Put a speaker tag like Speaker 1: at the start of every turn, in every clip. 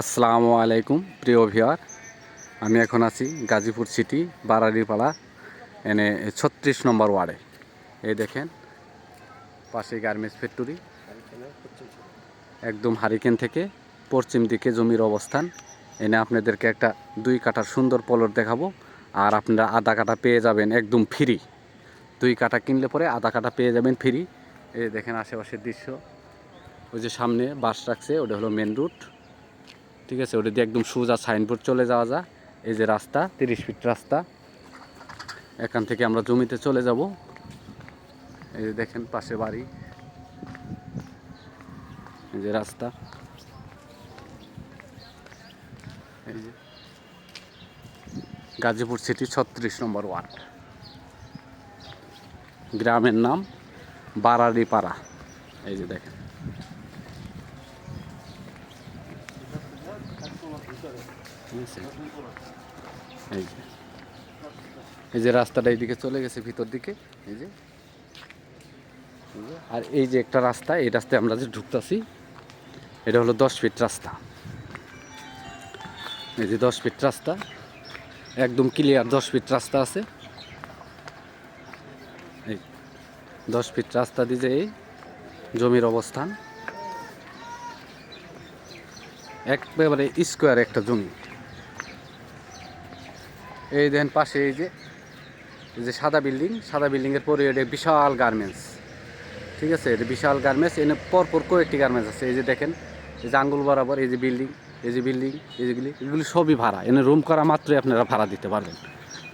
Speaker 1: আসসালামু আলাইকুম, প্রিয় ভিওয়ার আমি এখন আছি গাজীপুর সিটি বারাড়িপাড়া এনে ছত্রিশ নম্বর ওয়ার্ডে। এই দেখেন পাশে গার্মেন্টস ফ্যাক্টরি। একদম হারিকেন থেকে পশ্চিম দিকে জমির অবস্থান। এনে আপনাদেরকে একটা দুই কাঠার সুন্দর পলট দেখাবো। আর আপনারা আধা কাটা পেয়ে যাবেন একদম ফ্রি দুই কাটা কিনলে পরে আধা কাটা পেয়ে যাবেন ফ্রি এই দেখেন আশেপাশের দৃশ্য। ওই যে সামনে বাস রাখছে, ওটা হলো মেন রুট ঠিক আছে, ওটা দিয়ে একদম সোজা সাইনবোর্ড চলে যাওয়া যায় এই যে রাস্তা, তিরিশ ফিট রাস্তা। এখান থেকে আমরা জমিতে চলে যাব। এই যে দেখেন পাশে বাড়ি। এই যে রাস্তা। এই যে গাজীপুর সিটি ছত্রিশ নম্বর ওয়ার্ড। গ্রামের নাম বারাড়িপাড়া এই যে দেখেন। এই যে। এই যে রাস্তাটা এইদিকে চলে গেছে, ভিতর দিকে। এই যে। আর এই যে একটা রাস্তা, এই রাস্তায় আমরা যে ঢুকতাছি, এটা হলো দশ ফিট রাস্তা। এই যে দশ ফিট রাস্তা, একদম ক্লিয়ার দশ ফিট রাস্তা আছে। এই দশ ফিট রাস্তা দিয়ে এই জমির অবস্থান। একেবারে স্কোয়ার একটা জমি। এই দেখেন পাশে এই যে এই যে সাদা বিল্ডিং, সাদা বিল্ডিংয়ের পরে এটা বিশাল গার্মেন্টস ঠিক আছে, এটা বিশাল গার্মেন্টস এনে পরপর কয়েকটি গার্মেন্টস আছে। এই যে দেখেন, এই যে আঙ্গুল বরাবর, এই যে বিল্ডিং, এই যে বিল্ডিং, এই যেগুলি এগুলি সবই ভাড়া। এনে রুম করা মাত্রই আপনারা ভাড়া দিতে পারবেন।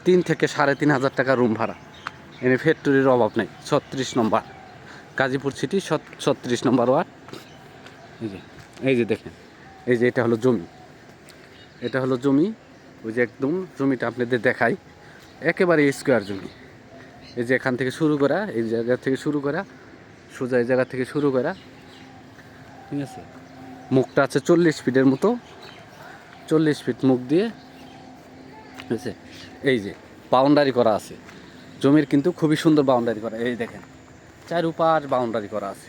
Speaker 1: তিন থেকে সাড়ে তিন হাজার টাকা রুম ভাড়া। এনে ফ্যাক্টরির অভাব নেই, ছত্রিশ নম্বর। গাজীপুর সিটি ছত্রিশ নম্বর ওয়ার্ড। এই যে এই যে দেখেন, এই যে এটা হলো জমি। এটা হলো জমি ওই যে একদম জমিটা আপনাদের দেখাই একেবারে স্কোয়ার জমি। এই যে এখান থেকে শুরু করা এই জায়গা থেকে শুরু করা সোজা এই জায়গা থেকে শুরু করা। ঠিক আছে। মুখটা আছে চল্লিশ ফিটের মতো। চল্লিশ ফিট মুখ দিয়ে ঠিক আছে? এই যে বাউন্ডারি করা আছে। জমির কিন্তু খুবই সুন্দর বাউন্ডারি করা এই দেখেন চারুপাশ বাউন্ডারি করা আছে।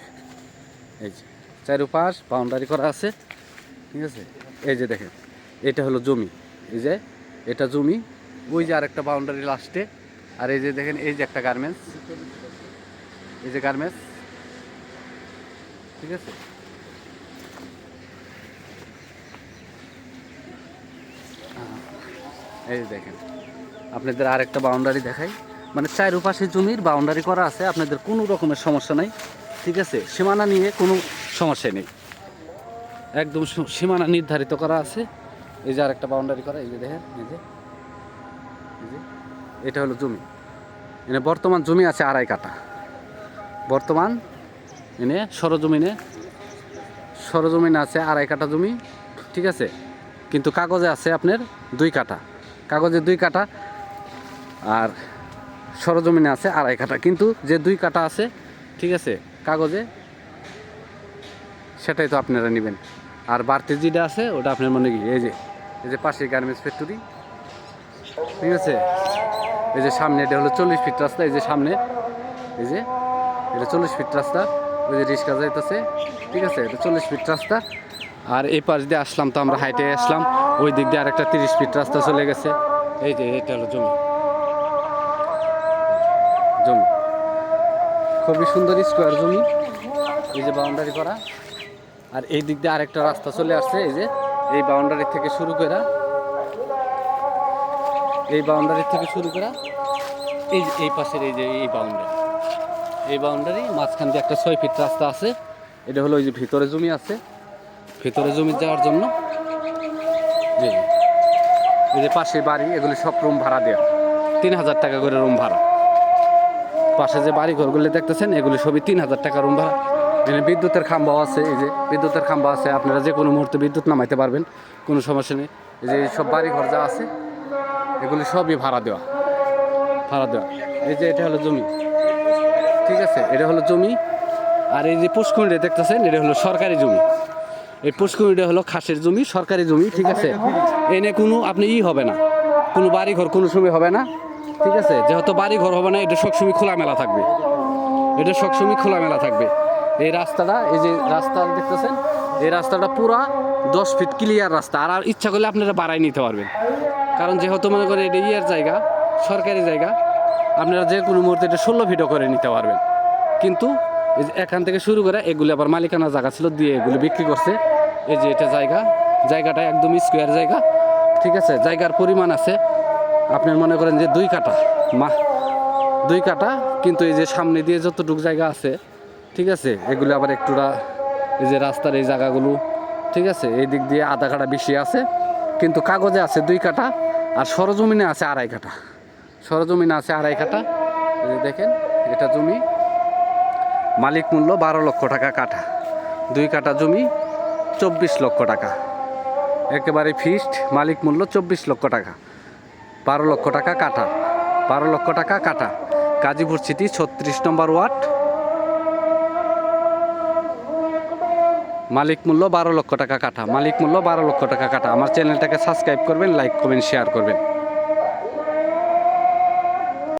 Speaker 1: এই যে চারুপাশ বাউন্ডারি করা আছে ঠিক আছে? এই যে দেখেন এটা হলো জমি। এই যে, এটা জমি, ওই যে আরেকটা বাউন্ডারি লাস্টে আর এই যে দেখেন, এই যে একটা গার্মেন্টস এই যে গার্মেন্টস ঠিক আছে? এই যে দেখেন, আপনাদের আরেকটা বাউন্ডারি দেখাই। মানে চারুপাশে জমির বাউন্ডারি করা আছে, আপনাদের কোনো রকমের সমস্যা নাই। ঠিক আছে? সীমানা নিয়ে কোনো সমস্যা নেই। একদম সীমানা নির্ধারিত করা আছে। এই যে আরেকটা বাউন্ডারি করা, এই যে দেখেন, এই যে এই যে, এটা হলো জমি। এনে বর্তমান জমি আছে আড়াই কাটা বর্তমান এনে সরজমিনে সরজমিনে আছে আড়াই কাটা জমি, ঠিক আছে? কিন্তু কাগজে আছে আপনার দুই কাটা কাগজে দুই কাটা আর সরজমিনে আছে আড়াই কাটা কিন্তু যে দুই কাটা আছে, ঠিক আছে, কাগজে, সেটাই তো আপনারা নেবেন। আর বাড়তি যেটা আছে, ওটা আপনার মনে কি এই যে এই যে পাশে গার্মেন্টস ফ্যাক্টরি। ঠিক আছে? এই যে সামনে এটা হলো চল্লিশ ফিট রাস্তা, এই যে সামনে। এই যে, এটা চল্লিশ ফিট রাস্তা, ওই যে রিক্সা যাইতেছে। ঠিক আছে? এটা চল্লিশ ফিট রাস্তা। আর এই পাশ দিয়ে আসলাম তো আমরা হাইটে আসলাম, ওই দিক দিয়ে আরেকটা তিরিশ ফিট রাস্তা চলে গেছে। এই যে, এটা হলো জমি। জমি। খুবই সুন্দর স্কোয়ার জমি। এই যে বাউন্ডারি করা। আর এই দিক দিয়ে আরেকটা রাস্তা চলে আসছে, এই যে এই বাউন্ডারি থেকে শুরু করে, এই বাউন্ডারি থেকে শুরু করা, এই এই পাশের এই যে এই বাউন্ডারি এই বাউন্ডারি মাঝখান দিয়ে একটা ছয় ফিট রাস্তা আছে, এটা হলো ওই যে ভিতরে জমি আছে, ভিতরে জমি যাওয়ার জন্য যে, এই যে পাশে বাড়ি, এগুলি সব রুম ভাড়া দেওয়া তিন হাজার টাকা করে রুম ভাড়া। পাশে যে বাড়ি ঘরগুলি দেখতেছেন, এগুলি সবই তিন হাজার টাকা রুম ভাড়া। এখানে বিদ্যুতের খাম্বাও আছে, এই যে বিদ্যুতের খাম্বা আছে, আপনারা যে কোনো মুহূর্তে বিদ্যুৎ নামাইতে পারবেন, কোনো সমস্যা নেই। এই যে সব বাড়িঘর যা আছে, এগুলি সবই ভাড়া দেওয়া ভাড়া দেওয়া। এই যে এটা হলো জমি, ঠিক আছে? এটা হলো জমি, আর এই যে পুষ্করিটা দেখতেছেন, এটা হলো সরকারি জমি। এই পুষ্করিটা হলো খাসের জমি, সরকারি জমি, ঠিক আছে? এনে কোনো, আপনি ই হবে না। কোনো বাড়িঘর কোনো সময় হবে না, ঠিক আছে? যেহেতু বাড়ি ঘর হবে না, এটা সবসময় খোলামেলা থাকবে। এটা সবসময় খোলামেলা থাকবে। এই রাস্তাটা, এই যে রাস্তা দেখতেছেন, এই রাস্তাটা পুরা দশ ফিট ক্লিয়ার রাস্তা। আর আর ইচ্ছা করলে আপনারা বাড়াই নিতে পারবেন। কারণ যেহেতু মনে করেন এটা ইয়ার জায়গা, সরকারি জায়গা, আপনারা যে কোনো মুহূর্তে এটা ষোলো ফিটও করে নিতে পারবেন। কিন্তু এই যে এখান থেকে শুরু করে এগুলি আবার মালিকানা জায়গা ছিল, দিয়ে এগুলো বিক্রি করছে। এই যে এটা জায়গা, জায়গাটা একদম স্কোয়ার জায়গা। ঠিক আছে? জায়গার পরিমাণ আছে, আপনার মনে করেন যে দুই কাটা মা দুই কাটা কিন্তু এই যে সামনে দিয়ে যতটুকু জায়গা আছে ঠিক আছে? এগুলো আবার একটুরা এই যে রাস্তার এই জায়গাগুলো, ঠিক আছে? এই দিক দিয়ে আধা কাটা বেশি আছে, কিন্তু কাগজে আছে দুই কাটা আর সরজমিনে আছে আড়াই কাটা সরজমিনে আছে আড়াই কাটা দেখেন, এটা জমি। মালিক মূল্য বারো লক্ষ টাকা কাঠা। দুই কাটা জমি চব্বিশ লক্ষ টাকা। একেবারে ফিক্সড, মালিক মূল্য চব্বিশ লক্ষ টাকা। বারো লক্ষ টাকা কাঠা। বারো লক্ষ টাকা কাঠা। গাজীপুর সিটি ছত্রিশ নম্বর ওয়ার্ড। মালিক মূল্য বারো লক্ষ টাকা কাঠা। মালিক মূল্য বারো লক্ষ টাকা কাঠা। আমার চ্যানেলটাকে সাবস্ক্রাইব করবেন লাইক করবেন শেয়ার করবেন।